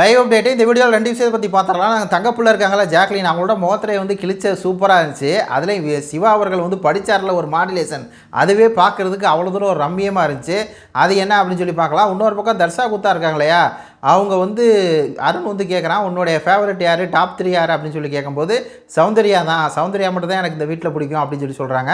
Live update இந்த வீடியோவில் ரெண்டு விஷயத்தை பற்றி பார்த்துடலாம். நாங்கள் தங்கப்புள்ள இருக்காங்களா ஜாக்லின் அவங்களோட முகத்திரை வந்து கிழிச்ச சூப்பராக இருந்துச்சு. அதுலேயும் சிவா அவர்கள் வந்து படிச்சார்ல ஒரு மாடுலேஷன் அதுவே பார்க்குறதுக்கு அவ்வளோ தூரம் ஒரு ரம்மியமாக இருந்துச்சு. அது என்ன அப்படின்னு சொல்லி பார்க்கலாம். இன்னொரு பக்கம் தர்ஷா குத்தா இருக்காங்க இல்லையா அவங்க வந்து அருண் வந்து கேட்குறான் உன்னுடைய ஃபேவரட் யார்? டாப் த்ரீ யார்? அப்படின்னு சொல்லி கேட்கும்போது சௌந்தர்யா தான். சௌந்தர்யா மட்டும் தான் எனக்கு இந்த வீட்டில் பிடிக்கும் அப்படின்னு சொல்லி சொல்கிறாங்க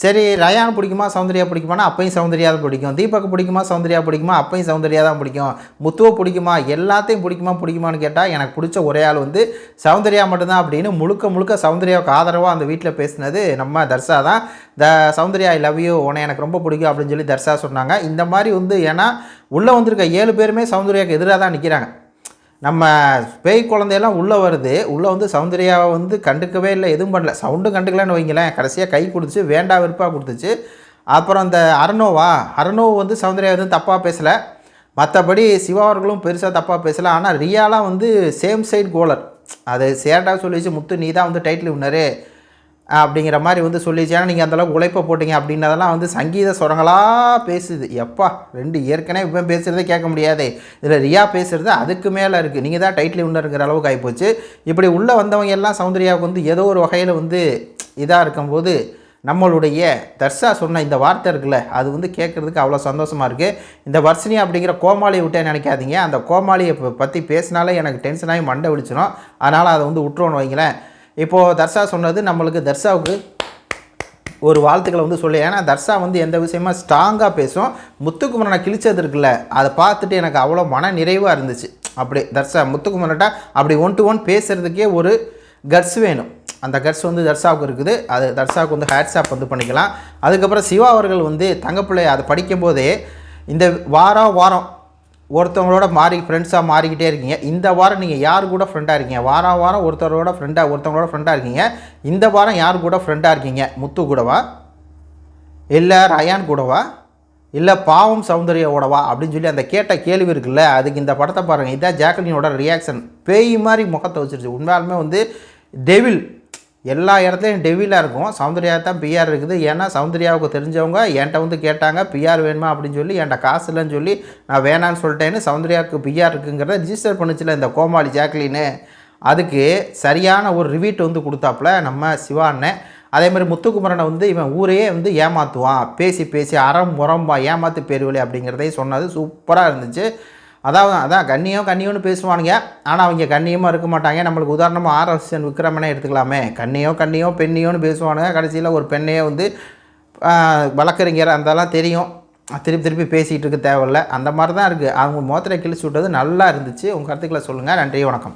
சரி ரயான் பிடிக்குமா? சௌந்தர்யா பிடிக்குமானா? அப்பையும் சௌந்தர்யா தான் பிடிக்கும். தீபக் பிடிக்குமா? சௌந்தர்யா பிடிக்குமா? அப்பையும் சௌந்தர்யா தான் பிடிக்கும். முத்துவை பிடிக்குமா? எல்லாத்தையும் பிடிக்குமா பிடிக்குமான்னு கேட்டால் எனக்கு பிடிச்ச ஒரே ஆள் வந்து சௌந்தர்யா மட்டும்தான் அப்படின்னு முழுக்க முழுக்க சௌந்தர்யாவுக்கு ஆதரவாக அந்த வீட்டில் பேசினது நம்ம தர்ஷா தான். The Soundarya I love you உன்னை எனக்கு ரொம்ப பிடிக்கும் அப்படின்னு சொல்லி தர்ஷா சொன்னாங்க. இந்த மாதிரி வந்து ஏன்னா உள்ளே வந்திருக்க ஏழு பேருமே சௌந்தர்யாவுக்கு எதிராக தான் நிற்கிறாங்க நம்ம பேய் குழந்தையெல்லாம் உள்ளே வருது உள்ளே வந்து சௌந்தர்யாவை வந்து கண்டுக்கவே இல்லை எதுவும் பண்ணல. சவுண்டும் கண்டுக்கலன்னு வைங்களேன் கடைசியாக கை கொடுத்துச்சு வேண்டா வெறுப்பாக கொடுத்துச்சு. அப்புறம் அந்த அரணோவா அரணோ வந்து சௌந்தர்யா வந்து தப்பாக பேசலை. மற்றபடி சிவா அவர்களும் பெருசாக தப்பாக பேசலை. ஆனால் ரியாலாம் வந்து சேம் சைட் கோலர். அது சேட்டாக சொல்லிச்சு முத்து நீ தான் வந்து டைட்டில் வின்னரு அப்படிங்கிற மாதிரி வந்து சொல்லிச்சு. ஏன்னா நீங்கள் அந்தளவுக்கு உழைப்பை போட்டீங்க அப்படின்னதெல்லாம் வந்து சங்கீத சுரங்களாக பேசுது. எப்பா ரெண்டு ஏற்கனவே இப்போ பேசுகிறதே கேட்க முடியாதே. இதில் ரியா பேசுகிறது அதுக்கு மேலே இருக்குது நீங்கள் தான் டைட்டில் வின்னருங்கிற அளவுக்கு ஆகிப்போச்சு இப்படி உள்ளே வந்தவங்க எல்லாம் சௌந்தர்யாவுக்கு வந்து ஏதோ ஒரு வகையில் வந்து இதாக இருக்கும்போது நம்மளுடைய தர்ஷா சொன்ன இந்த வார்த்தை இருக்குல்ல அது வந்து கேட்குறதுக்கு அவ்வளோ சந்தோஷமாக இருக்குது இந்த வர்ஷினி அப்படிங்கிற கோமாளியை விட்டே நினைக்காதீங்க. அந்த கோமாளியை பற்றி பேசினாலே எனக்கு டென்ஷனாகி மண்டை விழிச்சிடும் அதனால் அதை வந்து விட்டுருவோன்னு வைங்களேன். இப்போது தர்ஷா சொன்னது நம்மளுக்கு தர்ஷாவுக்கு ஒரு வாழ்த்துக்களை வந்து சொல்லி. ஏன்னா தர்ஷா வந்து எந்த விஷயமா ஸ்ட்ராங்காக பேசும். முத்துக்குமரனை கிழிச்சது இருக்குல்ல அதை பார்த்துட்டு எனக்கு அவ்வளோ மன நிறைவாக இருந்துச்சு. அப்படி தர்ஷா முத்துக்குமரன்ட்ட அப்படி ஒன் டு ஒன் பேசுகிறதுக்கே ஒரு கட்ஸ் வேணும். அந்த கட்ஸ் வந்து தர்ஷாவுக்கு இருக்குது. அது தர்ஷாவுக்கு வந்து ஹேட்ஸ்ஆப் வந்து பண்ணிக்கலாம். அதுக்கப்புறம் சிவா அவர்கள் வந்து தங்கப்பிள்ளை அதை படிக்கும்போதே இந்த வாரம் வாரம் ஒருத்தவங்களோட மாறி ஃப்ரெண்ட்ஸாக மாறிக்கிட்டே இருக்கீங்க. இந்த வாரம் நீங்கள் யார் கூட ஃப்ரெண்டாக இருக்கீங்க? வாரம் வாரம் ஒருத்தரோட ஃப்ரெண்டாக ஒருத்தவங்களோட ஃப்ரெண்டாக இருக்கீங்க. இந்த வாரம் யார் கூட ஃப்ரெண்டாக இருக்கீங்க? முத்து கூடவா? இல்லை ரயான் கூடவா? இல்லை பாவம் சௌந்தர்யாவோடவா அப்படின்னு சொல்லி அந்த கேட்ட கேள்வி இருக்குல்ல அதுக்கு இந்த படத்தை பாருங்கள் இதான் ஜாக்லினோட ரியாக்ஷன் பேய் மாதிரி முகத்தை வச்சிருச்சு. உண்மையாலுமே வந்து டெவில் எல்லா இடத்துலையும் டெவிலாக இருக்கும். சௌந்தர்யா தான் பிஆர் இருக்குது. ஏன்னா சௌந்தர்யாவுக்கு தெரிஞ்சவங்க என்கிட்ட வந்து கேட்டாங்க பிஆர் வேணுமா அப்படின்னு சொல்லி என்கிட்ட காசு இல்லைன்னு சொல்லி நான் வேணான்னு சொல்லிட்டேன்னு சௌந்தர்யாவுக்கு பிஆர் இருக்குங்கிறத ரிஜிஸ்டர் பண்ணுச்சுல இந்த கோமாளி ஜாக்லின்னு. அதுக்கு சரியான ஒரு ரிவீட் வந்து கொடுத்தாப்புல நம்ம சிவா அண்ணன் அதே மாதிரி முத்துக்குமரனை வந்து இவன் ஊரையே வந்து ஏமாற்றுவான் பேசி பேசி அறம் முறம்பா ஏமாத்து பேருவலி அப்படிங்கிறதையும் சொன்னது சூப்பராக இருந்துச்சு. அதாவது அதான் கண்ணியம் கண்ணியம்னு பேசுவானுங்க. ஆனால் அவங்க கண்ணியமாக இருக்க மாட்டாங்க. நம்மளுக்கு உதாரணமாக ஆர்எஸ்என் விக்ரமனே எடுத்துக்கலாமே. கண்ணியோ கண்ணியோ பெண்ணியோன்னு பேசுவானுங்க. கடைசியில் ஒரு பெண்ணையே வந்து வழக்கறிஞர் அந்தெல்லாம் தெரியும். திருப்பி திருப்பி பேசிகிட்டு இருக்க தேவையில்ல. அந்த மாதிரி தான் இருக்குது அவங்க மோத்திரை கிழிச்சு விட்டது நல்லா இருந்துச்சு. உங்கள் கருத்துக்களை சொல்லுங்கள் நன்றி வணக்கம்.